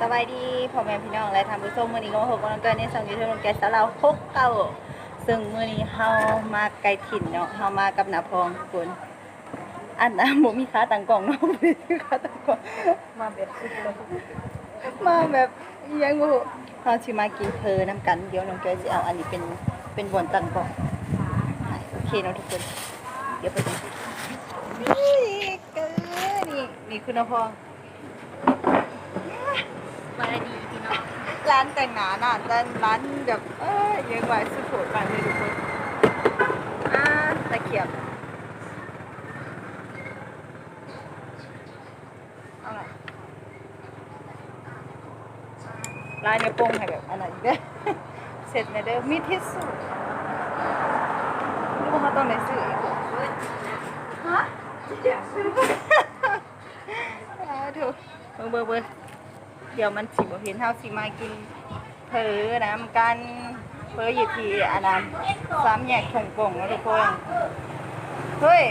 สบายดีพ่อแม่พี่น้องและทำผู้ชมมือนี้ก็มาพบกัน้องก้อยในช่องยูทูบน้องแกสาวเราวกเก้าซึ่งมือนี้เฮามาไกลถิ่นเนาะเฮามากับหน้าพองทุกคนอันน่ะบ่มีขาตั้งกล้องเนาะบ่มีขาตั้งกล้องมาแบบมาแบบยังบ่เฮาสิมากินเพอน้ำกันเดี๋ยวน้องแกสิเอาอันนี้เป็นเป็นบอนตั้งกล้องโอเคเนาะทุกคน เดี๋ยวไปดูนี่เกินนี่นี่คือน้าพอง บายดีพี่น้องร้านแต่งหน้าน่ะร้านร้านแบบเอ้ยยังไงสุดโหดไปเลยทุกคนอ่าตะเขียบเอาล่ะร้านเนี่ยโป้งให้แบบอันนั้นอีกเด้อเสร็จในเด้อมีที่สุดรู้ว่าเขาต้องได้ซื้ออีกบ่ฮะเอาถูกเบอร์เบอร์เบอร์ เดี๋ยวมันสิบ่เห็นเฮาสิมากินเพอน้ำกันเพออยู่ที่อันนั้นสามแยกถงกงแล้วทุกคนเฮ้ย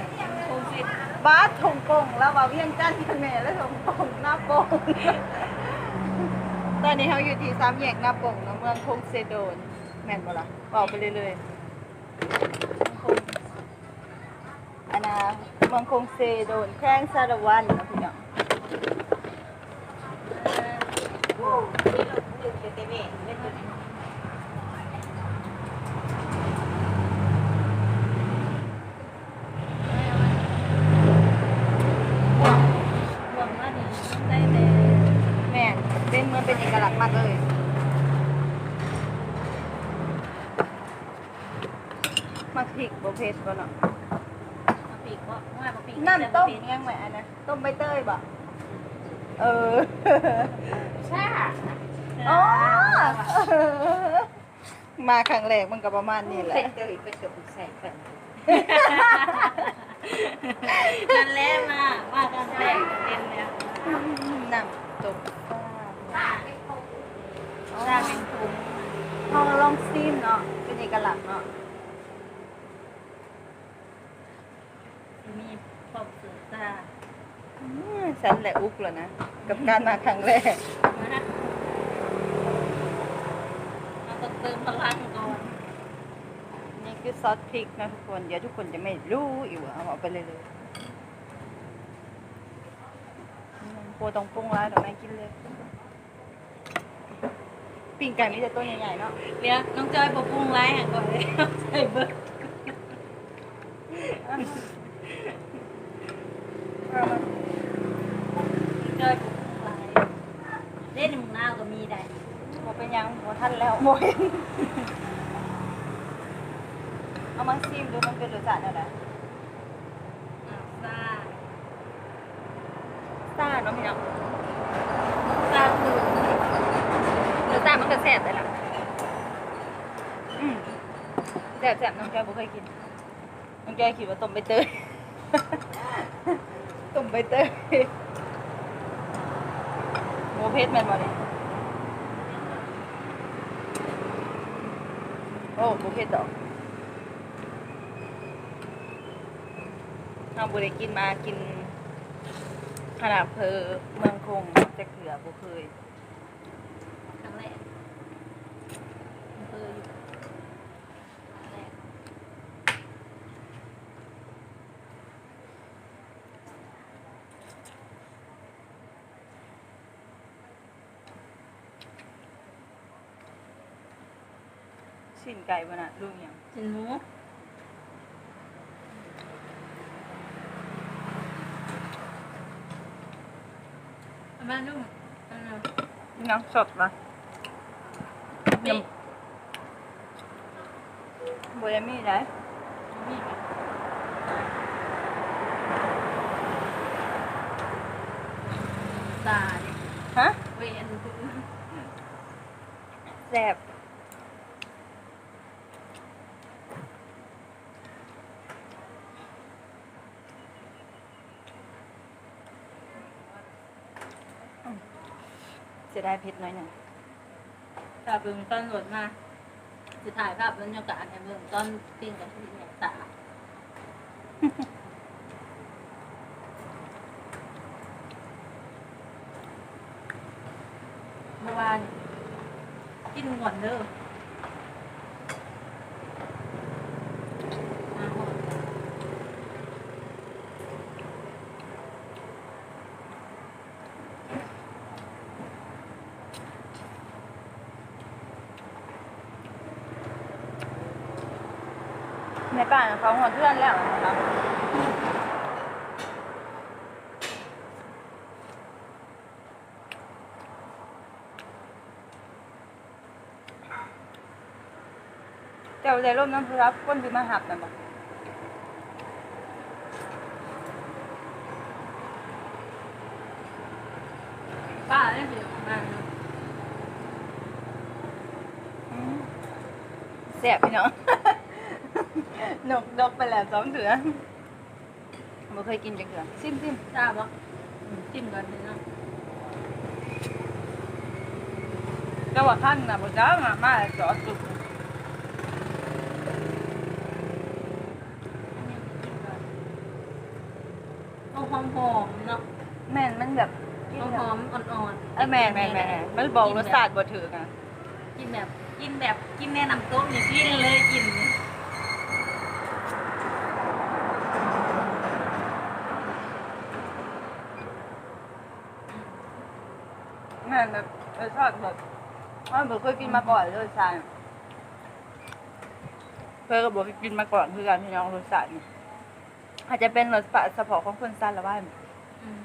บ้าถงกงแล้วว่าเวียงจันทน์กันแม่แล้วถงกงหน้าปงตอนนี้เฮาอยู่ที่สามแยกหน้าปงเนาะเมืองคงเซโดนแม่นบ่ล่ะบอกไปเรื่อยๆอันน่ะเมืองคงเซโดนแข้งสารวันนะพี่น้อง หวังว่านี่ต้องได้แต่ แม่นเป็นเห มือนเป็นเอกลักษณ์มากเลยมาพริกบ่เผ็ดบ่เนาะมะปีกว่าว่ามะปีกน้ำต้มยังไงอันนะต้มใบเตยบ่เออใช่อ๋อมาครั้งแรกมันก็ประมาณนี้แหละเตยไปกับใส่กันกันแล้วมาว่ากันแรกเต็มแล้วน้ำต้มปลา ชาเป็นภูมิลองลองซีมเนาะ เป็นเอกลักษณ์เนาะมีครอบเสือซาอืมฉันแหละอุกแล้วนะ กับการมาครั้งแรก นะเราต้องเติมพลังก่อนนี่คือซอสพริกนะทุกคน เดี๋ยวทุกคนจะไม่รู้อีกว่าเอาออกไปเลยเลยโปรตรงปรุงร้ายดอกไม้กินเลย ปิ้งไก่มีแต่ตัวใหญ่ๆเนาะเดี๋ยวน้องจอยปรุงไรห่ะก่อนเลยใส่เบิร์ดจอยปรุงไรเล่นมึงหน้าก็มีได้โมเป็นยังโมทันแล้วโมเห็นเอามาซิมดูมันเป็นรสชาติอะไรอ่าซ่าซ่าเนาะพี่เนาะ ซ่าคือ รสชาติ มันก็แซ่บเลยล่ะอืมแซ่บแซ่บน้องจอยบ่เคยกิน น้องจอยคิดว่าต้มใบเตย ต้มใบเตยโมเพชรแมนบ่เนี่ยโอ้โมเพชรดอกเอาบุได้กินมากินขนาดเพอเมืองคงจะเกลือบ่เคย ครั้งแรกเคยอยู่ครั้งแรก ชิ้นไก่บ่น่ะลูกหยังจินหมูเอามาดูเอามายังสดปะมีบ่ได้มีได้มีตาดิฮะเวียน แซ่บ เสียดายเผ็ดหน้อยหนึ่งถ้าเป็นต้นหลดมาจะถ่ายภาพบรรยากาศในเมืองต้นปิ้งกับที่เนี่ยตาานกินก่อนเด้อ ในป่าเขาหัวเพื่อนแล้วนะคะเจ้าใจร่มน้ำพุรับก้นสิมาหับนะบอกป้าได้เดี๋ยวมาอืมแสบพี่น้อง นกดกไปแล้วสองเถือบ่เคยกินจังเถือซิมซิมทราบปะจิ้มก่อนเลยเนาะก็ว่าขั้นนะบ่จ้ามามาจอดสุกเอาหอมหอมๆเนาะแม่นมันแบบกินเอาแบหบอมอ่อนๆเออแม่นแม่นแม่นมันบอกรสชาติบ่ถือกันกินแบบกินแบบกินแนะนำโต๊ะนี่กินเลยกิน ม่แบบรสชาติแบบว่าบ่เคยกินมาก่อนเลยใช่เพื่อก็บอกกินมาก่อนคือกันพี่น้องรสชาตินี่อาจจะเป็นรสชาติเฉพาะของคนสั้นละว่าอืม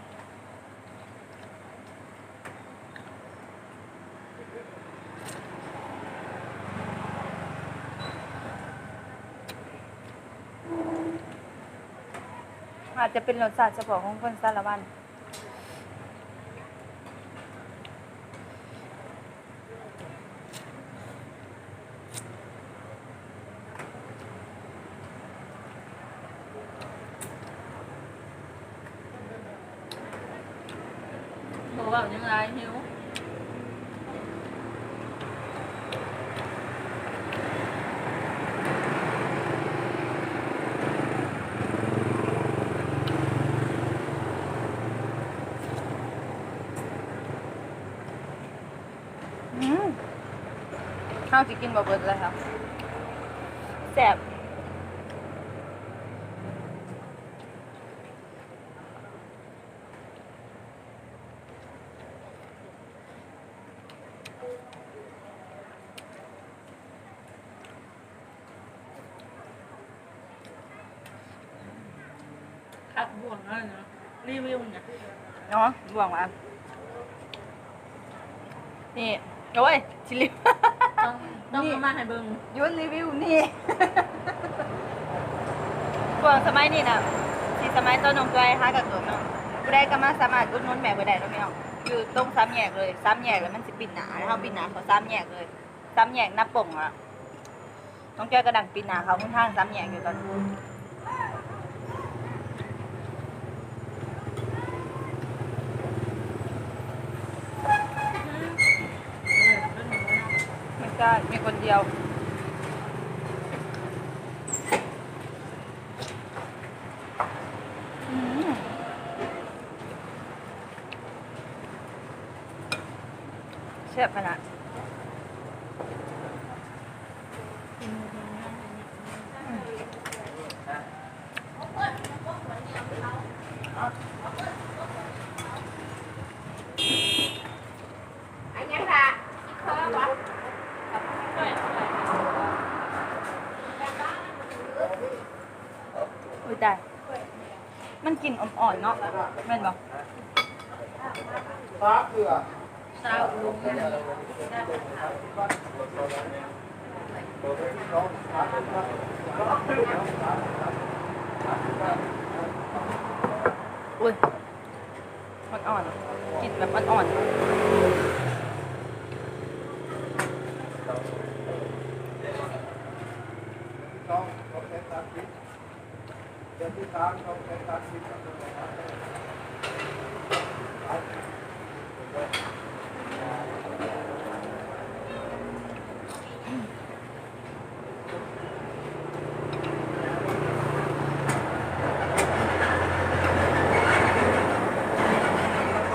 อาจจะเป็นรสชาติเฉพาะของคนสั้นละวัน บอกว่ายังไงหิวอืมข้าวจะกินบ่เบิดเลยครับแซ่บ คัดบ่วงแล้วเนาะรีวิวเนี่ยเนาะบ่วงมานี่โอ้ยชิลิต้องต้องนี่เอามาให้เบิ่งยุนรีวิวนี่บ่วงสมัยนี้นะที่สมัยต้นนมตัวไอ้ฮากับตัวเนาะผู้ใดก็มาสามารถอุดหนุนแม่บ่ได้เนาะพี่น้องอยู่ตรงสามแยกเลยสามแยกแล้วมันสิปิดหนาเฮาปิดหนาเขาสามแยกเลยสามแยกหน้าป่งอะน้องจ้อยก็ดังปิดหนาเขาค่อนข้างสามแยกอยู่ตอนนี้ ใช่มีคนเดียวแซ่บขนาด อุ้ยตายมันกลิ่นอ่อนๆเนาะแม่นบอกสาวลุงเนี่ยอุ้ยอ่อนๆกลิ่นแบบอ่อนๆ โอ้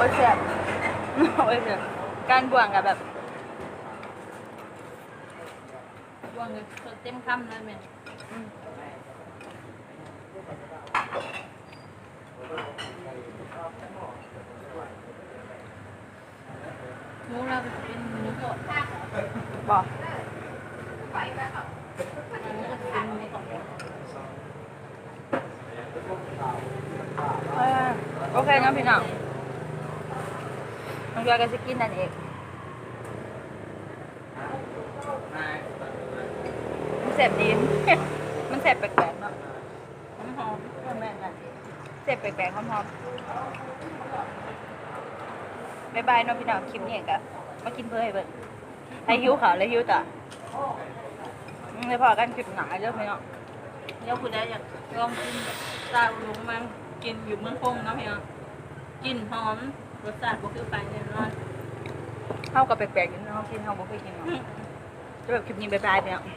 ยแสบโอ้ยแสบการบวงกับแบบบวงเต็มคำเลยแม่ หมูเราเป็นหมูสดบอกหมูก็จะเป็นหมูสดเออโอเคเนาะพี่น้องน้องจอยก็จะกินนั่นเองมันแสบดี มันแสบแปลกๆเนาะ หอมหอม เออแม่นกัน แสบแปลกๆหอมๆบ๊ายบายเนาะพี่น้องคลิปนี้ก็มากินเพื่อให้เบิ่งให้หิวขาวและหิวต่ออืมแล้วพอกันคลิปหนาเด้อพี่น้องเดี๋ยวคุณได้อยากลองกินซาอุลุงมันกินอยู่เมืองคงเนาะพี่น้องกลินหอมรสชาติก็คือไปแน่นอนเข้ากับแปลกๆอยู่เนาะกินเข้าบ่เคยกินเนาะจะแบบคลิปนี้บ๊ายบายพี่น้องบ